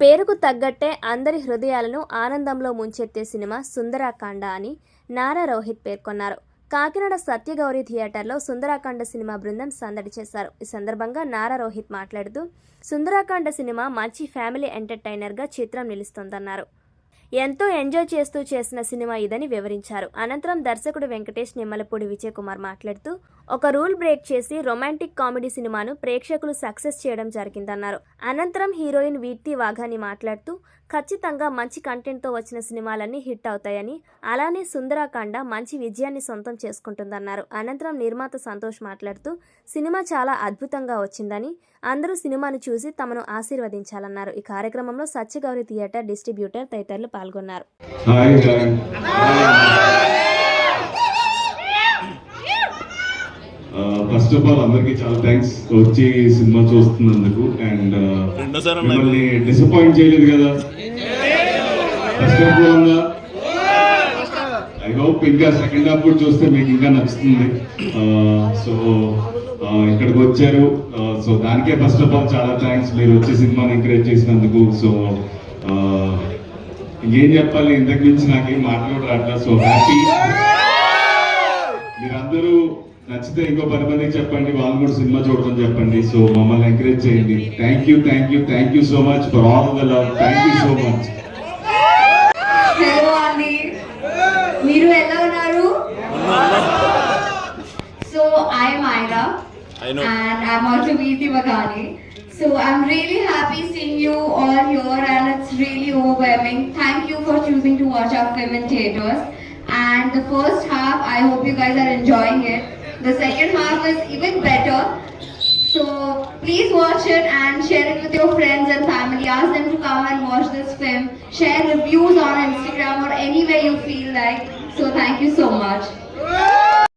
పేరుకు తగ్గట్టే అందరి హృదయాలను ఆనందంలో ముంచెత్తే సినిమా సుందరాకాండ అని నారా రోహిత్ పేర్కొన్నారు. కాకినాడ సత్యగౌరి థియేటర్లో సుందరాకాండ సినిమా బృందం సందడి చేశారు. ఈ సందర్భంగా నారా రోహిత్ మాట్లాడుతూ సుందరాకాండ సినిమా మంచి ఫ్యామిలీ ఎంటర్టైనర్గా చిత్రం నిలుస్తోందన్నారు. ఎంతో ఎంజాయ్ చేస్తూ చేసిన సినిమా ఇదని వివరించారు. అనంతరం దర్శకుడు వెంకటేష్ నిమ్మలపూడి విజయ్ కుమార్ మాట్లాడుతూ ఒక రూల్ బ్రేక్ చేసి రొమాంటిక్ కామెడీ సినిమాను ప్రేక్షకులు సక్సెస్ చేయడం జరిగిందన్నారు. అనంతరం హీరోయిన్ వీర్తి వాఘాని మాట్లాడుతూ ఖచ్చితంగా మంచి కంటెంట్తో వచ్చిన సినిమాలన్నీ హిట్ అవుతాయని అలానే సుందరాకాండ మంచి విజయాన్ని సొంతం చేసుకుంటుందన్నారు. అనంతరం నిర్మాత సంతోష్ మాట్లాడుతూ సినిమా చాలా అద్భుతంగా వచ్చిందని అందరూ సినిమాను చూసి తమను ఆశీర్వదించాలన్నారు. ఈ కార్యక్రమంలో సత్యగౌరి థియేటర్ డిస్ట్రిబ్యూటర్ తదితరులు పాల్గొన్నారు. Hi hi first of all అందరికీ చాలా థ్యాంక్స్ వచ్చి సినిమా చూస్తున్నందుకు అండ్ మిమ్మల్ని డిసప్పాయింట్ చేయలేదు కదా? ఫస్ట్ హాఫ్ ఉందా ఐ హోప్ ఇంకా సెకండ్ హాఫ్ కూడా చూస్తే మీకు ఇంకా నచ్చుతుంది. సో ఇక్కడికి వచ్చారు. సో దానికే ఫస్ట్ ఆఫ్ ఆల్ చాలా థ్యాంక్స్ మీరు వచ్చి సినిమాని ఎంకరేజ్ చేసినందుకు. సో ఇంకేం చెప్పాలి? ఇంతకు మించి నాకేం మాట్లాడు సో హ్యాపీ మీరందరూ నచ్చితే ఇంకో పది మందికి చెప్పండి వాళ్ళు కూడా సినిమా చూడమని చెప్పండి. సో మమ్మల్ని ఎంకరేజ్ చేయండి. Thank you thank you thank you so much for all the love thank you so much hello అండి మీరు ఎలా ఉన్నారు? So I'm Aira I know. and I'm also Veeti Magani. So I'm really happy seeing you all here and it's really overwhelming. Thank to watch our film in theaters. And the first half, I hope you guys are enjoying it. The second half is even better. So please watch it and share it with your friends and family. Ask them to come and watch this film. Share reviews on Instagram or anywhere you feel like. So thank you so much.